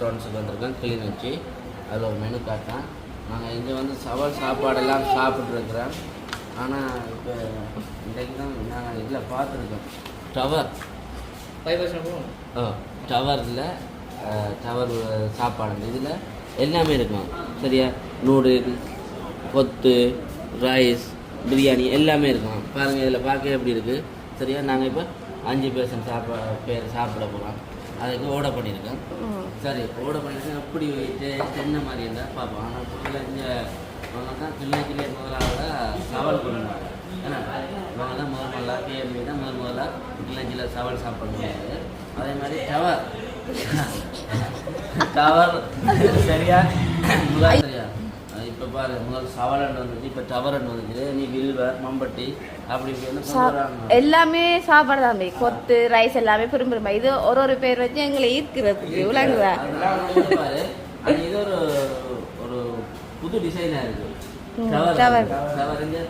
ரெஸ்டாரண்ட்ஸுக்கு வந்திருக்கோம் கிளிநொச்சி. அதில் ஒரு மெனு காட்டேன் நாங்கள் இங்கே வந்து சவால் சாப்பாடெல்லாம் சாப்பிட்ருக்குறோம் ஆனால் இப்போ இன்றைக்கு தான் நாங்கள் இதில் பார்த்துருக்கோம் டவர் ஓ டவரில் டவர் சாப்பாடு இதில் எல்லாமே இருக்கும். சரியா? நூடுல் கொத்து ரைஸ் பிரியாணி எல்லாமே இருக்கும். பாருங்கள் இதில் பார்க்க எப்படி இருக்குது சரியா? நாங்கள் இப்போ அஞ்சு பேர்சன் சாப்பா பேர் சாப்பிட போகிறோம். அதுக்கு ஓட பண்ணியிருக்கோம் சரி ஓட பண்ணியிருக்கோம் எப்படி என்ன மாதிரி இருந்தால் பார்ப்போம். ஆனால் புதுல இங்கே அவங்க தான் கிளிநொச்சிலே முதலாவது சவால் பண்ணுவாங்க. ஏன்னா இவங்க தான் முதல் முதல்ல பிஎம்பி தான் முதல் முதல்ல கிளிநொச்சியில் சவால் சாப்பிடுவாங்க அதே மாதிரி டவர். டவர் சரியா? பாரு முதல் சவாலன் வந்துச்சு இப்போ டவரன் வந்துச்சு நீ வில்வர் மம்பட்டி அப்படி இப்படின்னு எல்லாமே சாப்பாடு தான் போய். கொத்து ரைஸ் எல்லாமே பெரும்பெருமை இது ஒரு ஒரு பேர் வச்சு எங்களை ஈர்க்கிறதுக்கு விளங்குதா இது ஒரு ஒரு புது டிசைனாக இருக்கு. ம், டவர். டவர் இங்கே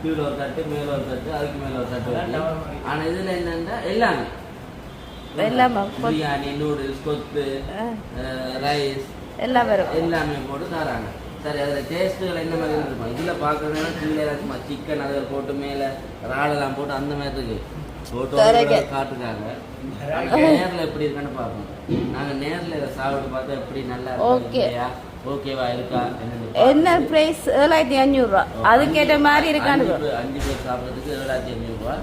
கீழே ஒரு தட்டு மேலே ஒரு தட்டு அதுக்கு மேலே ஒரு தட்டு ஆனால் இதில் என்னன்னா எல்லாமே. எல்லாமே பிரியாணி நூடுல்ஸ் கொத்து ரைஸ் எல்லாம் வரும். எல்லாமே போட்டு தராங்க. சரி அதில் டேஸ்ட்டுகள் என்ன மாதிரி இருக்கும்? இதில் பார்க்கறதுனா கீழே சும்மா சிக்கன் அதில் போட்டு மேலே இறாலெல்லாம் போட்டு அந்த மாதிரி இருக்கு. போட்டோ தரங்க. காட்டுறாங்க. நேரில் எப்படி இருக்குன்னு பார்ப்போம். நாங்கள் நேரில் இதை சாப்பிட்டு பார்த்தா எப்படி நல்லா. இருக்கா ஓகேவா இருக்கா? என்ன பிரைஸ் ஏழாயிரத்தி அஞ்சூறுரூவா அதுக்கேற்ற மாதிரி இருக்கான்னு அஞ்சு பேர் சாப்பிட்றதுக்கு ஏழாயிரத்தி அஞ்சூறுரூவா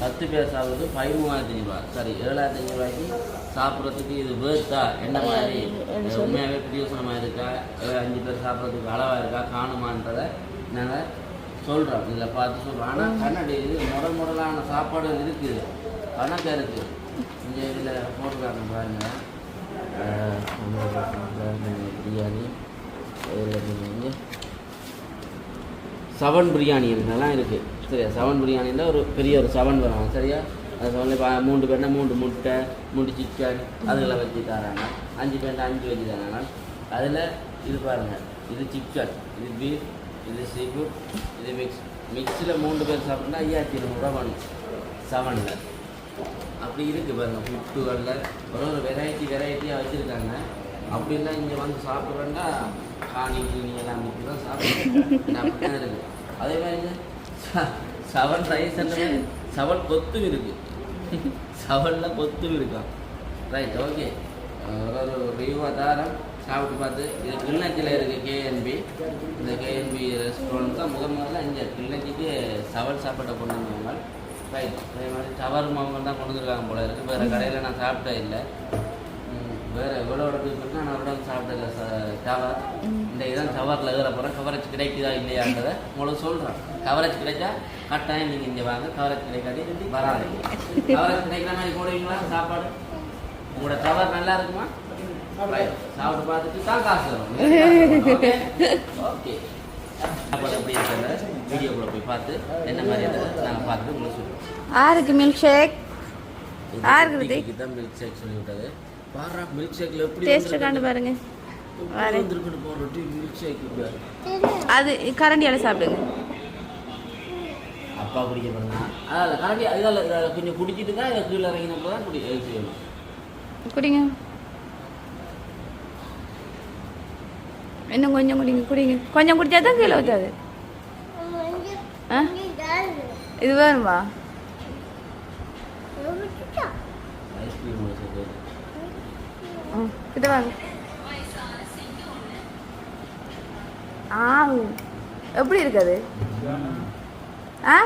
பத்து பேர் சாப்பிட்றதுக்கு பதிமூவாயிரத்தி அஞ்சூறுவா சாரி ஏழாயிரத்தி அஞ்சூறுவாய்க்கு சாப்பிட்றதுக்கு இது வேர்த்தா? என்ன மாதிரி? உண்மையாகவே பிரயோசனமாக இருக்கா? அஞ்சு பேர் சாப்பிட்றதுக்கு அளவாக இருக்கா? காணுமான்றதை நாங்கள் சொல்கிறோம் இதில் பார்த்து சொல்கிறோம் ஆனால் கண்ணாடி இது முடல் முடலான சாப்பாடு இருக்குது கணக்காக இருக்குது இங்கே இதில் போட்டுருக்காங்க பாருங்க. பிரியாணி? இங்கே செவன் பிரியாணி இதெல்லாம் இருக்குது சரியா? செவன் பிரியாணின்னா ஒரு பெரிய ஒரு செவன் வரும். சரியா? அது சொல்லி பா மூன்று பேர்னா மூன்று முட்டை மூன்று சிக்கன் அதெல்லாம் வச்சு தராங்க. அஞ்சு பேர்னா அஞ்சு வச்சு தராங்க. அதில் இது பாருங்கள் இது சிக்கன் இது பீஃப் இது சீஃபுட் இது மிக்ஸ் மிக்ஸில் மூன்று பேர் சாப்பிட்னா ஐயாயிரத்தி இருநூறுவா வேணும் செவனில் அப்படி இருக்குது பாருங்கள் ஃபுட்டுகளில் ஒரு ஒரு வெரைட்டி வெரைட்டியாக வச்சுருக்காங்க. அப்படிலாம் இங்கே வந்து சாப்பிட்றேன்னா காணி கீனி எல்லாம் மிக்ஸ் தான் சாப்பிட்றேன் அப்படி தான் இருக்குது அதே மாதிரி செவன் ரைஸ் செவன் கொத்தும் இருக்குது சவலில் கொத்தும் இருக்கான் ரைட் ஓகே ஒரு ஒரு ரிவ்யூ தாரம் சாப்பிட்டு பார்த்து. இது கிளிநொச்சியில் இருக்குது கேஎன்பி இந்த கேஎன்பி ரெஸ்டாரண்ட் தான் முதல் முதல்ல இங்கே கிளிநொச்சிக்கு சவல் சாப்பாட்டை கொண்டு வந்தவங்க. ரைட் அதே மாதிரி டவர் அவங்க தான் கொண்டு வந்துருக்காங்க போல இருக்குது வேறு கடையில் நான் சாப்பிட்டே இல்லை. வேறு எவ்வளோ இடத்துக்கு நான் நான் எவ்வளோ சாப்பிட்டதில்ல டவர் இந்த இதான் டவரில் ஏற போகிறேன் கவரேஜ் கிடைக்குதா இல்லையான்றதை உங்களுக்கு சொல்கிறேன் கவரேஜ் கிடைச்சா கட்டாயம் நீங்கள் இங்கே வாங்க. கவரேஜ் கிடைக்காட்டி வராதீங்க கவரேஜ் கிடைக்கிற மாதிரி போடுவீங்களா? சாப்பாடு? உங்களோட டவர் நல்லா இருக்குமா. சாப்பிட்டு பார்த்துட்டு தான் காசு வரும். ஓகே சாப்பாடு எப்படி இருக்கிறத வீடியோக்குள்ளே போய் பார்த்து என்ன மாதிரி நாங்கள் பார்த்துட்டு உங்களுக்கு சொல்லுவோம் ஆருக்கு மில்க் ஷேக் ஆருக்கு தான் மில்க் ஷேக் சொல்லி விட்டது பாரா மில்க் ஷேக்ல எப்படி டேஸ்ட் காண்டு பாருங்க. அது கரண்டியால சாப்பிடுங்க. அப்பா குடிக்க பண்ணா அதில் கரண்டி அதில் கொஞ்சம் குடிச்சிட்டு தான் இதை கீழே இறங்கினப்போ தான் குடி இது செய்யணும் குடிங்க. இன்னும் கொஞ்சம் குடிங்க குடிங்க. கொஞ்சம் குடிச்சா தான் கீழே ஊற்றாது ஆ? இது வேணுமா? கிட்ட வாங்க. ஆ எப்படி இருக்காது? ஆ?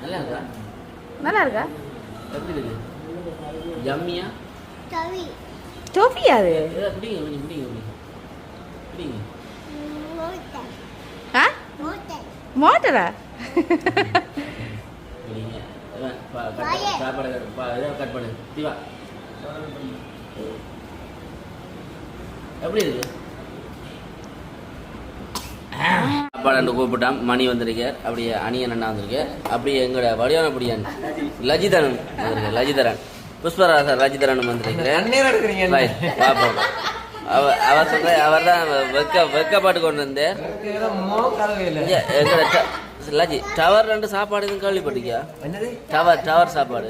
நல்லா இருக்கா நல்லா இருக்கா எப்படி இருக்கு ஜம்மியா டோஃபியா அது? பிடிங்க பிடிங்க பிடிங்க பிடிங்க ஆ? மோட்டரா. சாப்பாடு கட் பா- இதை கட் பண்ணு. திவா. எப்படி இருக்கு சாப்பாடு கூப்பிட்டான். மணி வந்திருக்கார் அப்படியே அணியன் அண்ணா வந்திருக்கார் அப்படியே எங்களோட வடிவான பிடியான் லஜிதரன் வந்திருக்கார். லஜிதரன். புஷ்பராசர் லஜிதரன் வந்திருக்கிறேன் அவ அவர் சொல்ற அவர் தான் வெக்க வெக்கப்பட்டு கொண்டு வந்தேன் லஜி டவர் ரெண்டு சாப்பாடு எதுவும் கேள்விப்பட்டிருக்கியா? டவர் டவர் சாப்பாடு.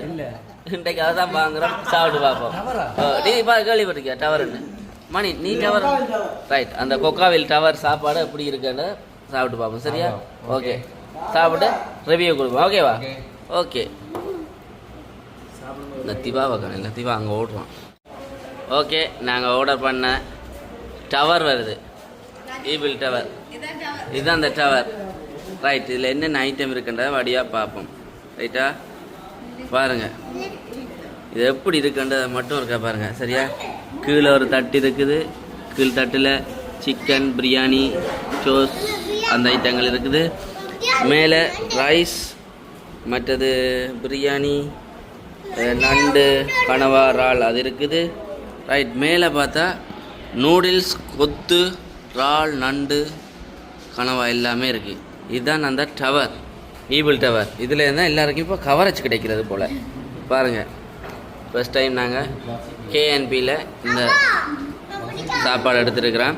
இன்றைக்கு அதை தான் வாங்குறோம். சாப்பிட்டு பார்ப்போம். நீ பா கேள்விப்பட்டிருக்கியா? டவர்னு மணி நீ டவர் ரைட் அந்த கொக்காவில் டவர் சாப்பாடு எப்படி இருக்குன்னு சாப்பிட்டு பார்ப்போம் சரியா? ஓகே. சாப்பிட்டு ரிவ்யூ கொடுப்போம் ஓகேவா ஓகே. இந்த திவா வைக்கணும் இல்லை திவா அங்கே ஓடுவான் ஓகே நாங்கள் ஆர்டர் பண்ண டவர் வருது. ஈபிள் டவர் இதுதான் அந்த டவர் ரைட் இதில் என்னென்ன ஐட்டம் இருக்குன்றத வடியாக பார்ப்போம். ரைட்டா பாருங்க. இது எப்படி இருக்குன்றதை மட்டும் இருக்கா பாருங்க சரியா? கீழே ஒரு தட்டு இருக்குது. கீழ் தட்டில் சிக்கன் பிரியாணி சோஸ் அந்த ஐட்டங்கள் இருக்குது. மேலே ரைஸ் மற்றது பிரியாணி நண்டு கனவா இறால் அது இருக்குது. ரைட் மேலே பார்த்தா நூடுல்ஸ் கொத்து இறால் நண்டு கனவா எல்லாமே இருக்குது இதுதான் அந்த டவர் ஈபிள் டவர் இதில் இருந்தால் எல்லாருக்கும் இப்போ கவரேஜ் கிடைக்கிறது போல். பாருங்கள் ஃபஸ்ட் டைம் நாங்கள் கேஎன்பியில் இந்த சாப்பாடு எடுத்துருக்குறோம்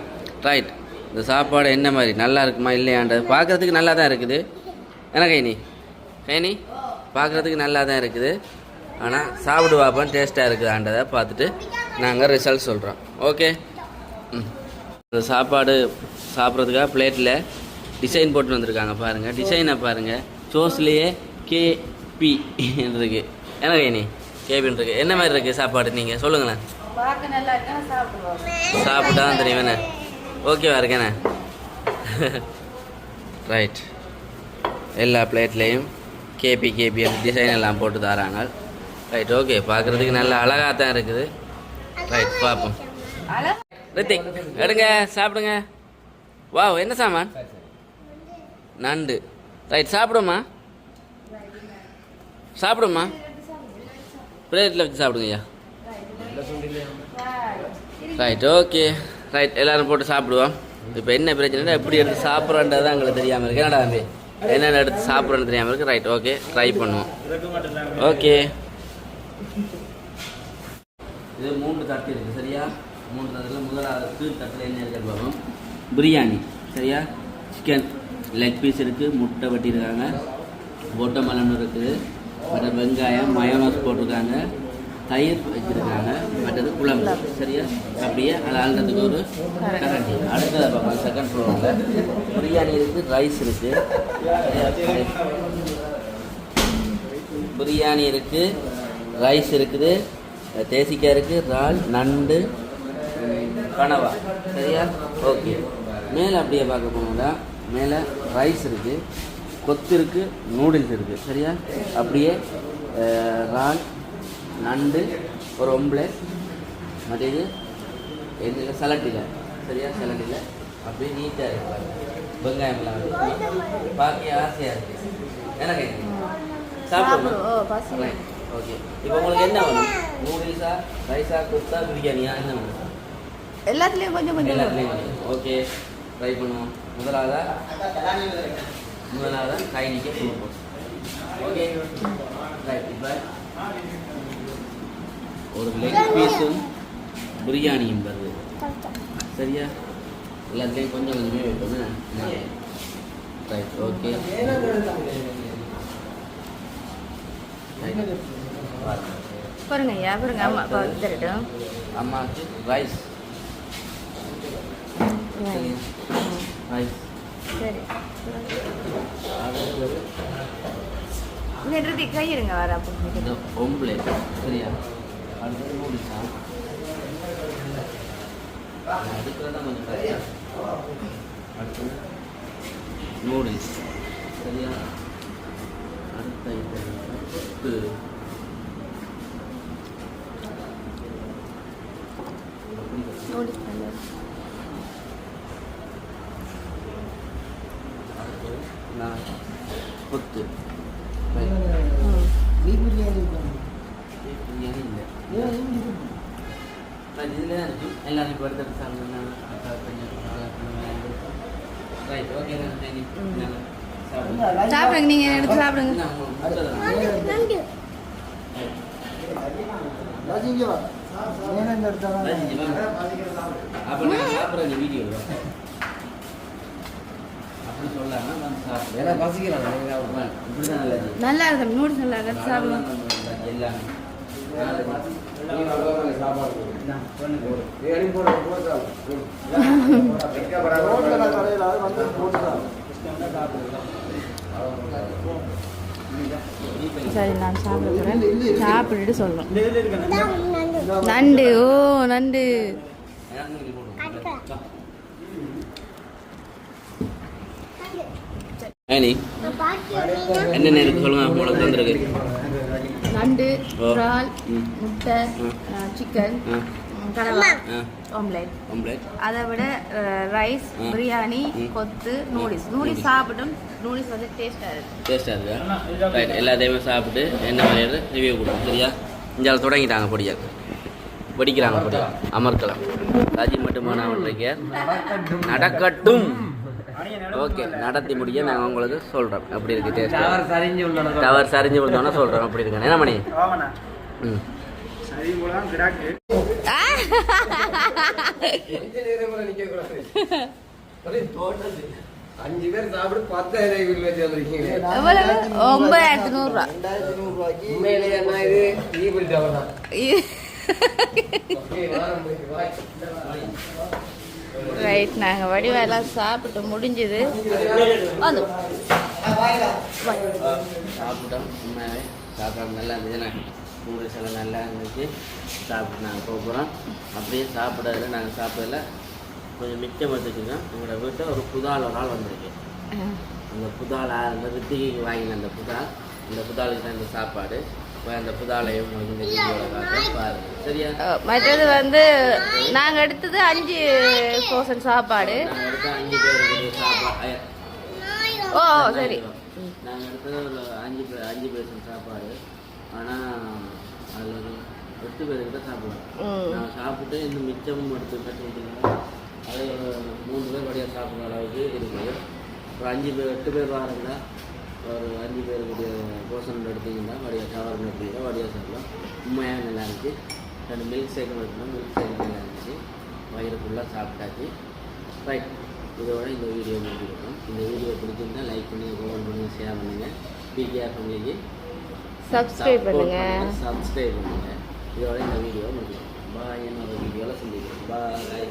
ரைட் இந்த சாப்பாடு என்ன மாதிரி? நல்லா இருக்குமா இல்லையான்றது பார்க்குறதுக்கு நல்லா தான் இருக்குது. என்ன கைனி? கைனி பார்க்குறதுக்கு நல்லா தான் இருக்குது. ஆனால் சாப்பிடு பார்ப்போம் டேஸ்ட்டாக இருக்குதான்றதை பார்த்துட்டு நாங்கள் ரிசல்ட் சொல்கிறோம் ஓகே ம். இந்த சாப்பாடு சாப்பிட்றதுக்காக பிளேட்டில் டிசைன் போட்டு வந்திருக்காங்க பாருங்கள் டிசைனை பாருங்கள் சோஸ்லேயே கேபி இருக்கு. என்ன கைனி? கேபின்னு இருக்கு. என்ன மாதிரி இருக்குது சாப்பாடு நீங்கள் சொல்லுங்களேன். சாப்பிட்டா தான் தெரியும் என்ன? ஓகேவா இருக்கேண்ணே ரைட் எல்லா பிளேட்லேயும் கேபி கேபி டிசைன் எல்லாம் போட்டு தராங்க. ரைட் ஓகே பார்க்குறதுக்கு நல்லா அழகாக தான் இருக்குது. ரைட் பார்ப்போம். ரித்திக் எடுங்க சாப்பிடுங்க. வாவ் என்ன சாமான்? நண்டு. ரைட் சாப்பிடுமா சாப்பிடுமா பிளேட்டில் வச்சு சாப்பிடுங்கய்யா. ரைட் ஓகே ரைட் எல்லாரும் போட்டு சாப்பிடுவோம். இப்போ என்ன பிரச்சனைனா எப்படி எடுத்து சாப்பிட்றன்றது தான் எங்களுக்கு தெரியாமல் இருக்கு. என்னடா தம்பி? என்னென்ன எடுத்து சாப்பிட்றன்னு தெரியாமல் இருக்கு. ரைட் ஓகே ட்ரை பண்ணுவோம். ஓகே இது மூன்று தட்டு இருக்குது சரியா? மூன்று தட்டில் முதலாவது கீழ் தட்டில் என்ன இருக்குது பார்ப்போம் பிரியாணி சரியா? சிக்கன் லெக் பீஸ் இருக்குது முட்டை வெட்டியிருக்காங்க. பொட்டமலன் இருக்குது மற்ற வெங்காயம் மயோனஸ் போட்டிருக்காங்க. தயிர் வச்சுருக்காங்க. மற்றது குழம்பு. சரியா? அப்படியே அது ஆளுறதுக்கு ஒரு கரண்டி. அடுத்தது பார்ப்போம் செகண்ட் ஃப்ளோரில் பிரியாணி இருக்குது ரைஸ் இருக்குது பிரியாணி இருக்குது ரைஸ் இருக்குது தேசிக்காய் இருக்குது இறால் நண்டு கனவா. சரியா? ஓகே மேலே அப்படியே பார்க்க போனோம்னா மேலே ரைஸ் இருக்குது கொத்து இருக்குது நூடுல்ஸ் இருக்குது சரியா? அப்படியே இறால் நண்டு ஒரு ஒம்பளை மற்றது என்ன சலட்டில் சரியா? சலட்டில் அப்படியே நீட்டாக இருக்கு பாருங்க. வெங்காயம் எல்லாம் வச்சு பார்க்க ஆசையாக இருக்குது எனக்கு ரைட் ஓகே. இப்போ உங்களுக்கு என்ன வேணும்? நூடுல்ஸா ரைஸா குப்தா பிரியாணியா என்ன வேணும்? எல்லாத்துலேயும் கொஞ்சம் கொஞ்சம் எல்லாத்துலேயும் ஓகே. ட்ரை பண்ணுவோம். முதலாவதா? முதலாவதா கை நிற்க கொடுப்போம் ஓகே. ரைட் இப்போ ஒரு லெக் பீஸும் பிரியாணியும் வருது. சரியா? எல்லாத்துலேயும் கொஞ்சம் கொஞ்சமே வைப்போம் ரைட் ஓகே பாருங்க ஐயா பாருங்க. அம்மா அப்பா தரட்டும் அம்மாவுக்கு ரைஸ் ரைஸ் சரி. நிறுத்தி கையிருங்க வர அப்போ. ஒம்புலேட் சரியா? அடுத்தது நூடுல்ஸா அதுக்குள்ள தான் கொஞ்சம் கரையா அடுத்தது நூடுல்ஸ் சரியா அடுத்த ஐட்டம் உப்பு நான் கொத்து ம். பிரியாணி இல்லை. ரைட் இதில் தான் இருக்கு எல்லாரும் இப்போ எடுத்து சாப்பிடுங்க ரைட் ஓகே ம். சாப்பிடுங்க சாப்பிடுங்க. நீங்க எடுத்து சாப்பிடுங்க வீடியோ அப்படி. நல்லா இருக்கும் நூடுல்ஸ் நல்லா இருக்கு எல்லாமே. சரி நான் சாப்பிட போகிறேன் சாப்பிட்டுட்டு சொல்கிறேன் நண்டு. ஓ நண்டு. என்னென்ன இருக்கு சொல்லுங்க உங்களுக்கு வந்திருக்கு நண்டு. இறால். முட்டை. சிக்கன் ஆ ஆம்லேட் ஆம்லேட் அதை விட ரைஸ். பிரியாணி. கொத்து நூடில்ஸ் நூடில்ஸ் சாப்பிட்டும். நூடில்ஸ் வந்து டேஸ்டாக இருக்கு. டேஸ்டாக இருக்கா? ரைட் எல்லாத்தையுமே சாப்பிட்டு என்ன மாதிரி ரிவ்யூ கொடுக்கும் சரியா? இங்கே தொடங்கிட்டாங்க பொடியா. படிக்கிறாங்க பொடியா. அமர்க்கலாம். ராஜி மட்டும் மாணவர்களுக்கு நடக்கட்டும். ஓகே நடத்தி முடிய நாங்கள் உங்களுக்கு சொல்கிறோம் அப்படி இருக்கு டேஸ்ட் சரிஞ்சு உள்ளன டவர் சரிஞ்சு விழுந்தோன்னா சொல்கிறோம் அப்படி இருக்கு. என்ன மணி? ஆமாண்ணா. ம். அஞ்சு பேர் சாப்பிட்டு பத்தாயிரம் வீட்டில் வச்சு வந்திருக்கீங்க எவ்வளவு? ஒன்பதாயிரத்தி நூறுரூவா. உண்மையிலேயே என்ன இது? ஈபிள் டவர் தான். ரைட் நாங்கள் வடிவெல்லாம் சாப்பிட்டு முடிஞ்சது. வந்து சாப்பிட்டோம் உண்மையாகவே சாப்பாடு நல்லா இருந்துச்சுண்ணே நூடுல்ஸ் எல்லாம் நல்லா இருந்துச்சு சாப்பிட்டு நாங்கள் போக போகிறோம் அப்படியே சாப்பிடறதுல நாங்கள் சாப்பிடல கொஞ்சம் மிச்சம் வச்சுக்கோங்க உங்களோட வீட்டில் ஒரு புதால் ஒரு ஆள் வந்திருக்கு அந்த புதால் அந்த வித்திகைக்கு வாங்கின அந்த புதால் அந்த புதாலுக்கு தான் இந்த சாப்பாடு அந்த புதாலையும் இந்த சரியா? மற்றது வந்து நாங்கள் எடுத்தது அஞ்சு பர்சன்ட் சாப்பாடு. ஓ சரி. நாங்கள் எடுத்தது ஒரு அஞ்சு பேர் அஞ்சு பேர்சன் சாப்பாடு. ஆனால் அதில் ஒரு எட்டு பேருக்கு தான் சாப்பிடுவோம். நான் சாப்பிட்டு இன்னும் மிச்சமும் எடுத்து அது ஒரு மூணு பேர் வழியாக சாப்பிட்ற அளவுக்கு இருக்குது ஒரு அஞ்சு பேர் எட்டு பேர் வாரங்களா ஒரு அஞ்சு பேருக்குடைய போஷன் எடுத்தீங்கன்னா வடியாக சாப்பாடு எடுத்தீங்கன்னா வடியாக சாப்பிடலாம். உண்மையாக நல்லா இருந்துச்சு. ரெண்டு மில்க் ஷேக்கும் எடுத்தோம் மில்க் ஷேக் நல்லா இருந்துச்சு. வயிறு ஃபுல்லாக சாப்பிட்டாச்சு. ரைட் இதோட இந்த வீடியோ முடிஞ்சிருக்கோம் இந்த வீடியோ பிடிச்சிருந்தா லைக் பண்ணி கமெண்ட் பண்ணி ஷேர் பண்ணுங்கள் பிகேஆர் ஃபேமிலிக்கு சப்ஸ்கிரைப் பண்ணுங்க. சப்ஸ்கிரைப் பண்ணுங்க. இதோட இந்த வீடியோ முடியும் பாய் என்னோட வீடியோவில் சந்திக்கிறோம் பாய்